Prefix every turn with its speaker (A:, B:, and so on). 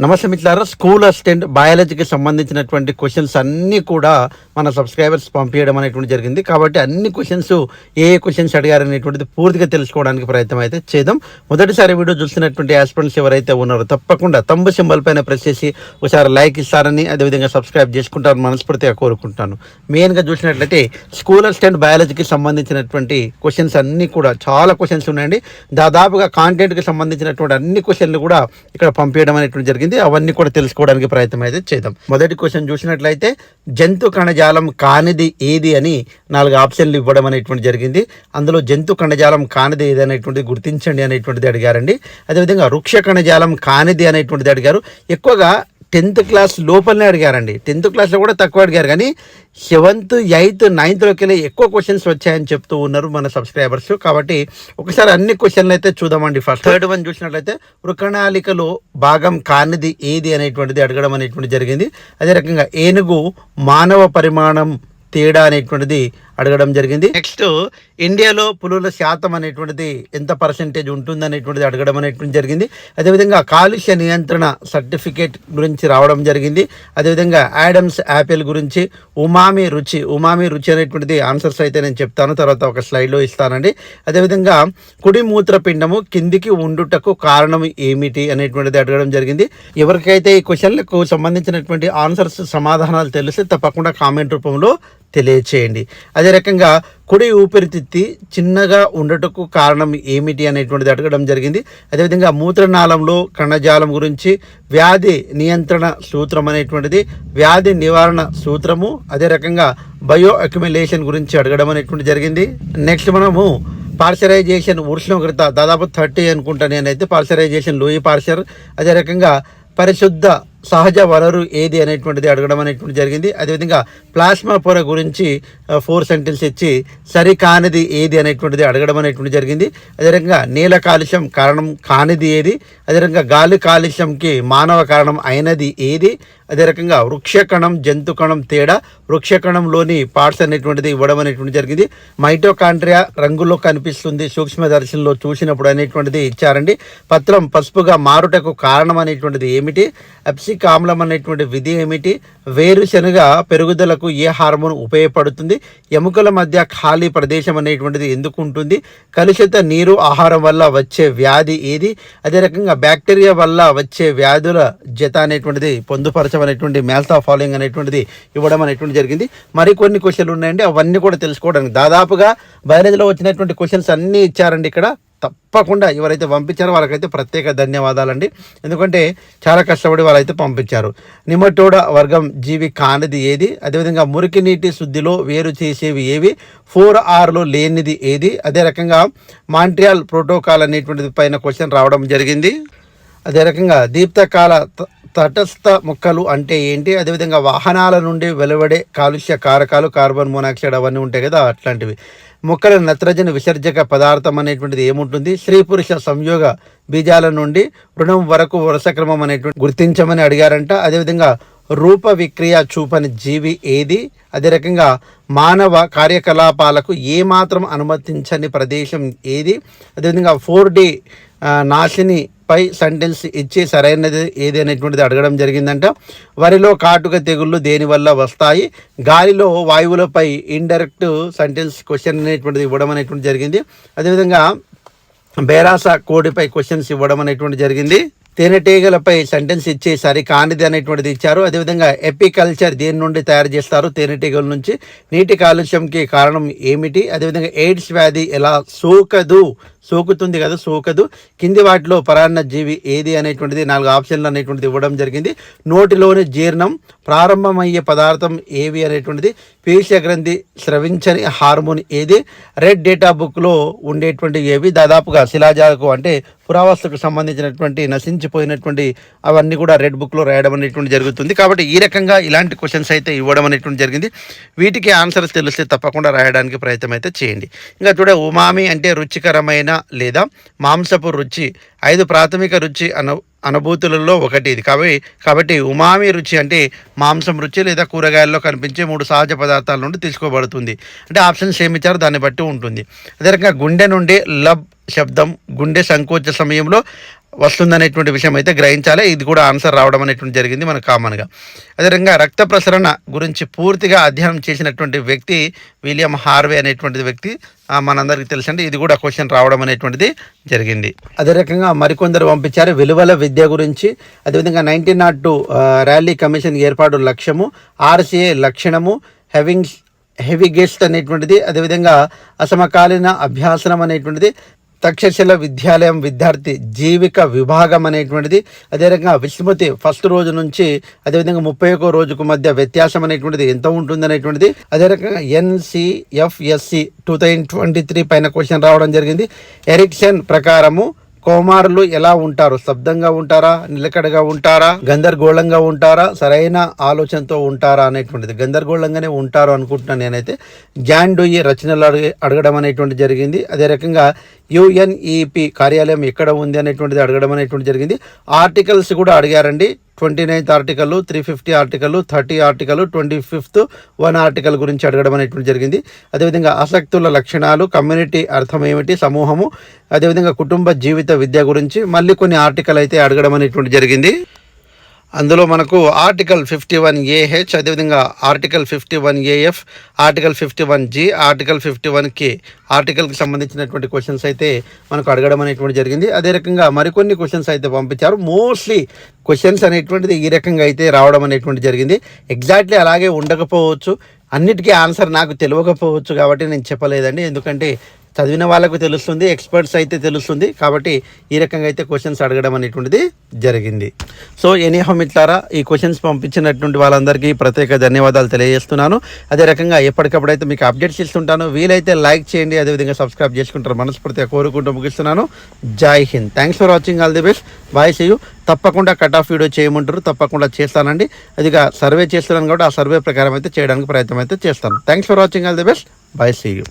A: నమస్తే మిత్రులారా school assistant బయాలజీకి సంబంధించినటువంటి క్వశ్చన్స్ అన్నీ కూడా మన సబ్స్క్రైబర్స్ పంపించడం అనేటువంటి జరిగింది. కాబట్టి అన్ని క్వశ్చన్స్ ఏ ఏ క్వశ్చన్స్ అడిగారు అనేటువంటిది పూర్తిగా తెలుసుకోవడానికి ప్రయత్నం అయితే చేద్దాం. మొదటిసారి వీడియో చూస్తున్నటువంటి ఆస్పిరెంట్స్ ఎవరైతే ఉన్నారో తప్పకుండా తంబు సింబల్ పైన ప్రెస్ చేసి ఒకసారి లైక్ ఇస్తారని అదేవిధంగా సబ్స్క్రైబ్ చేసుకుంటారని మనస్ఫూర్తిగా కోరుకుంటాను మెయిన్గా చూసినట్లయితే స్కూల్ అసిస్టెంట్ బయాలజీకి సంబంధించినటువంటి క్వశ్చన్స్ అన్నీ కూడా చాలా క్వశ్చన్స్ ఉన్నాయండి. దాదాపుగా కాంటెంట్కి సంబంధించినటువంటి అన్ని క్వశ్చన్లు కూడా ఇక్కడ పంపించడం అనేటువంటి జరిగింది. అవన్నీ కూడా తెలుసుకోవడానికి ప్రయత్నం అయితే చేద్దాం. మొదటి క్వశ్చన్ చూసినట్లయితే జంతు కణజాలం కానిది ఏది అని నాలుగు ఆప్షన్లు ఇవ్వడం అనేటువంటి జరిగింది. అందులో జంతు కణజాలం కానిది ఏది అనేటువంటిది గుర్తించండి అనేటువంటిది అడిగారండి. అదేవిధంగా వృక్ష కణజాలం కానిది అనేటువంటిది అడిగారు. ఎక్కువగా టెన్త్ క్లాస్ లోపలనే అడిగారండి. టెన్త్ క్లాస్లో కూడా తక్కువ అడిగారు. కానీ సెవెంత్ ఎయిత్ నైన్త్లోకి వెళ్ళి ఎక్కువ క్వశ్చన్స్ వచ్చాయని చెప్తూ ఉన్నారు మన సబ్స్క్రైబర్స్. కాబట్టి ఒకసారి అన్ని క్వశ్చన్లు అయితే చూద్దామండి ఫస్ట్. థర్డ్ వన్ చూసినట్లయితే వృకణాళికలో భాగం కానిది ఏది అనేటువంటిది అడగడం అనేటువంటిది జరిగింది. అదే రకంగా ఏనుగు మానవ పరిమాణం తేడా అనేటువంటిది అడగడం జరిగింది. నెక్స్ట్ ఇండియాలో పులుల శాతం అనేటువంటిది ఎంత పర్సెంటేజ్ ఉంటుంది అనేటువంటిది అడగడం అనేటువంటి జరిగింది. అదేవిధంగా కాలుష్య నియంత్రణ సర్టిఫికేట్ గురించి రావడం జరిగింది. అదేవిధంగా యాడమ్స్ యాపిల్ గురించి ఉమామి రుచి ఉమామి రుచి అనేటువంటిది ఆన్సర్స్ అయితే నేను చెప్తాను. తర్వాత ఒక స్లైడ్లో ఇస్తానండి. అదేవిధంగా కుడి మూత్రపిండము కిందికి ఉండుటకు కారణం ఏమిటి అనేటువంటిది అడగడం జరిగింది. ఎవరికైతే ఈ క్వశ్చన్లకు సంబంధించినటువంటి ఆన్సర్స్ సమాధానాలు తెలిస్తే తప్పకుండా కామెంట్ రూపంలో తెలియచేయండి. అదే రకంగా కుడి ఊపిరితిత్తి చిన్నగా ఉండటకు కారణం ఏమిటి అనేటువంటిది అడగడం జరిగింది. అదేవిధంగా మూత్రనాళంలో కణజాలం గురించి వ్యాధి నియంత్రణ సూత్రం అనేటువంటిది వ్యాధి నివారణ సూత్రము అదే రకంగా బయో అక్యుమిలేషన్ గురించి అడగడం అనేటువంటి జరిగింది. నెక్స్ట్ మనము పార్షరైజేషన్ ఉష్ణోగ్రత దాదాపు థర్టీ అనుకుంటా నేనైతే పార్షరైజేషన్ లూయి పార్సర్ అదే రకంగా పరిశుద్ధ సహజ వనరు ఏది అనేటువంటిది అడగడం అనేటువంటి జరిగింది. అదేవిధంగా ప్లాస్మా పొర గురించి ఫోర్ సెంటెన్స్ ఇచ్చి సరికానిది ఏది అనేటువంటిది అడగడం అనేటువంటి జరిగింది. అదే నీల కాలుష్యం కారణం కానిది ఏది? అదే రకంగా గాలి కాలుష్యంకి మానవ కారణం అయినది ఏది? అదే రకంగా వృక్షకణం జంతు కణం తేడా వృక్షకణంలోని పార్ట్స్ అనేటువంటిది ఇవ్వడం అనేటువంటి జరిగింది. మైటోకాండ్రియా రంగులో కనిపిస్తుంది. సూక్ష్మదర్శనంలో చూసినప్పుడు అనేటువంటిది ఇచ్చారండి. పత్రం పసుపుగా మారుటకు కారణం అనేటువంటిది ఏమిటి? అప్సిక్ ఆమ్లం అనేటువంటి విధి ఏమిటి? వేరుశనగ పెరుగుదలకు ఏ హార్మోన్ ఉపయోగపడుతుంది? ఎముకల మధ్య ఖాళీ ప్రదేశం అనేటువంటిది ఎందుకు ఉంటుంది? కలుషిత నీరు ఆహారం వల్ల వచ్చే వ్యాధి ఏది? అదే రకంగా బ్యాక్టీరియా వల్ల వచ్చే వ్యాధుల జత అనేటువంటిది పొందుపరచమనేటువంటి మ్యాల్స్ ఆఫ్ ఫాలోయింగ్ అనేటువంటిది ఇవ్వడం అనేటువంటి జరిగింది. మరికొన్ని క్వశ్చన్లు ఉన్నాయండి అవన్నీ కూడా తెలుసుకోవడానికి. దాదాపుగా బయాలజీలో వచ్చినటువంటి క్వశ్చన్స్ అన్నీ ఇచ్చారండి ఇక్కడ. తప్పకుండా ఎవరైతే పంపించారో వాళ్ళకైతే ప్రత్యేక ధన్యవాదాలండి. ఎందుకంటే చాలా కష్టపడి వాళ్ళైతే పంపించారు. నిమటోడ వర్గం జీవి కానిది ఏది? అదేవిధంగా మురికి నీటి శుద్ధిలో వేరు చేసేవి ఏవి? ఫోర్ ఆర్లో లేనిది ఏది? అదే రకంగా మాంట్రియాల్ ప్రోటోకాల్ అనేటువంటిది పైన క్వశ్చన్ రావడం జరిగింది. అదే రకంగా దీప్తకాల త- తటస్థ మొక్కలు అంటే ఏంటి? అదేవిధంగా వాహనాల నుండి వెలువడే కాలుష్య కారకాలు కార్బన్ మోనాక్సైడ్ అవన్నీ ఉంటాయి కదా అట్లాంటివి. మొక్కల నత్రజని విసర్జక పదార్థం అనేటువంటిది ఏముంటుంది? స్త్రీ పురుష సంయోగ బీజాల నుండి రుణం వరకు వరుస క్రమం అనేటువంటి గుర్తించమని అడిగారంట. అదేవిధంగా రూప విక్రియ చూపని జీవి ఏది? అదే రకంగా మానవ కార్యకలాపాలకు ఏమాత్రం అనుమతించని ప్రదేశం ఏది? అదేవిధంగా ఫోర్ డి నాశిని పై సెంటెన్స్ ఇచ్చి సరైనది ఏది అనేటువంటిది అడగడం జరిగిందంట. వరిలో కాటుక తెగుళ్ళు దేనివల్ల వస్తాయి? గాలిలో వాయువులపై ఇండైరెక్ట్ సెంటెన్స్ క్వశ్చన్ అనేటువంటిది ఇవ్వడం అనేటువంటి జరిగింది. అదేవిధంగా బేరాస కోడిపై క్వశ్చన్స్ ఇవ్వడం అనేటువంటి జరిగింది. తేనెటీగలపై సెంటెన్స్ ఇచ్చి సరి కానిది అనేటువంటిది ఇచ్చారు. అదేవిధంగా ఎపికల్చర్ దేని నుండి తయారు చేస్తారు? తేనెటీగల నుంచి. నీటి కాలుష్యంకి కారణం ఏమిటి? అదేవిధంగా ఎయిడ్స్ వ్యాధి ఎలా సోకదు? సోకుతుంది కదా సోకదు. కింది వాటిలో పరాన్న జీవి ఏది అనేటువంటిది నాలుగు ఆప్షన్లు అనేటువంటిది ఇవ్వడం జరిగింది. నోటిలోని జీర్ణం ప్రారంభమయ్యే పదార్థం ఏవి అనేటువంటిది పీష గ్రంథి స్రవించని హార్మోన్ ఏది రెడ్ డేటా బుక్లో ఉండేటువంటి ఏవి దాదాపుగా శిలాజాలకు అంటే పురావస్తుకు సంబంధించినటువంటి నశించిపోయినటువంటి అవన్నీ కూడా రెడ్ బుక్లో రాయడం అనేటువంటి జరుగుతుంది. కాబట్టి ఈ రకంగా ఇలాంటి క్వశ్చన్స్ అయితే ఇవ్వడం అనేటువంటి జరిగింది. వీటికి ఆన్సర్స్ తెలిస్తే తప్పకుండా రాయడానికి ప్రయత్నం అయితే చేయండి. ఇంకా చూడ ఉమామి అంటే రుచికరమైన లేదా మాంసపు రుచి ఐదు ప్రాథమిక రుచి అను అనుభూతులలో ఒకటి ఇది. కాబట్టి కాబట్టి ఉమామి రుచి అంటే మాంసం రుచి లేదా కూరగాయల్లో కనిపించే మూడు సహజ పదార్థాల నుండి తీసుకోబడుతుంది. అంటే ఆప్షన్స్ ఏమి ఇచ్చారో దాన్ని బట్టి ఉంటుంది. అదే రకంగా గుండె నుండి లబ్ శబ్దం గుండె సంకోచ సమయంలో వస్తుందనేటువంటి విషయం అయితే గ్రహించాలి. ఇది కూడా ఆన్సర్ రావడం అనేటువంటి జరిగింది మనకు కామన్గా. అదేవిధంగా రక్త ప్రసరణ గురించి పూర్తిగా అధ్యయనం చేసినటువంటి వ్యక్తి విలియం హార్వే అనేటువంటి వ్యక్తి మనందరికీ తెలుసండి. ఇది కూడా క్వశ్చన్ రావడం అనేటువంటిది జరిగింది. అదే రకంగా మరికొందరు పంపించారు విలువల విద్య గురించి. అదేవిధంగా nineteen naught two Raleigh commission ఏర్పాటు లక్ష్యము ఆర్సీఏ లక్షణము హెవింగ్స్ హెవీ గెస్ట్ అనేటువంటిది. అదేవిధంగా అసమకాలీన అభ్యాసనం అనేటువంటిది. తక్షశిల విద్యాలయం విద్యార్థి జీవిక విభాగం అనేటువంటిది. అదే రకంగా విస్మృతి ఫస్ట్ రోజు నుంచి అదేవిధంగా ముప్పై ఒక్క రోజుకు మధ్య వ్యత్యాసం అనేటువంటిది ఎంత ఉంటుంది అనేటువంటిది. అదే రకంగా NCFSC two thousand twenty three పైన క్వశ్చన్ రావడం జరిగింది. ఎరిక్సన్ ప్రకారము కోమారులు ఎలా ఉంటారు? స్తబ్దంగా ఉంటారా? నిలకడగా ఉంటారా? గందరగోళంగా ఉంటారా? సరైన ఆలోచనతో ఉంటారా అనేటువంటిది. గందరగోళంగానే ఉంటారు అనుకుంటున్నాను నేనైతే. జాన్ డూయి రచనలు అడిగి అడగడం అనేటువంటి జరిగింది. అదే రకంగా యుఎన్ఈపి కార్యాలయం ఎక్కడ ఉంది అనేటువంటిది అడగడం అనేటువంటి జరిగింది. ఆర్టికల్స్ కూడా అడిగారండి. Twenty ninth article three fifty article thirty article twenty fifth one article గురించి అడగడం అనేటువంటి జరిగింది. అదేవిధంగా ఆసక్తుల లక్షణాలు కమ్యూనిటీ అర్థం ఏమిటి సమూహము అదేవిధంగా కుటుంబ జీవిత విద్య గురించి మళ్ళీ కొన్ని ఆర్టికల్ అయితే అడగడం అనేటువంటి జరిగింది. అందులో మనకు ఆర్టికల్ ఫిఫ్టీ వన్ ఏహెచ్ అదేవిధంగా article fifty one AF article fifty one G article fifty one K. ఆర్టికల్కి సంబంధించినటువంటి క్వశ్చన్స్ అయితే మనకు అడగడం అనేటువంటి జరిగింది. అదే రకంగా మరికొన్ని క్వశ్చన్స్ అయితే పంపించారు. మోస్ట్లీ క్వశ్చన్స్ అనేటువంటిది ఈ రకంగా అయితే రావడం అనేటువంటి జరిగింది. ఎగ్జాక్ట్లీ అలాగే ఉండకపోవచ్చు. అన్నిటికీ ఆన్సర్ నాకు తెలియకపోవచ్చు కాబట్టి నేను చెప్పలేదండి. ఎందుకంటే చదివిన వాళ్ళకు తెలుస్తుంది ఎక్స్పర్ట్స్ అయితే తెలుస్తుంది. కాబట్టి ఈ రకంగా అయితే క్వశ్చన్స్ అడగడం అనేటువంటిది జరిగింది. సో ఎనీహో మిట్లారా ఈ క్వశ్చన్స్ పంపించినటువంటి వాళ్ళందరికీ ప్రత్యేక ధన్యవాదాలు తెలియజేస్తున్నాను. అదే రకంగా ఎప్పటికప్పుడు అయితే మీకు అప్డేట్స్ ఇస్తుంటాను వీలైతే లైక్ చేయండి అదేవిధంగా సబ్స్క్రైబ్ చేసుకుంటారు మనస్ఫూర్తిగా కోరుకుంటూ ముగిస్తున్నాను. జై Hind. Thanks for watching all the best bye see తప్పకుండా కట్ ఆఫ్ వీడియో చేయమంటారు. తప్పకుండా చేస్తానండి. అదిగా సర్వే చేస్తున్నాను కాబట్టి ఆ సర్వే ప్రకారం అయితే చేయడానికి ప్రయత్నం అయితే చేస్తాను. Thanks for watching all the best bye see you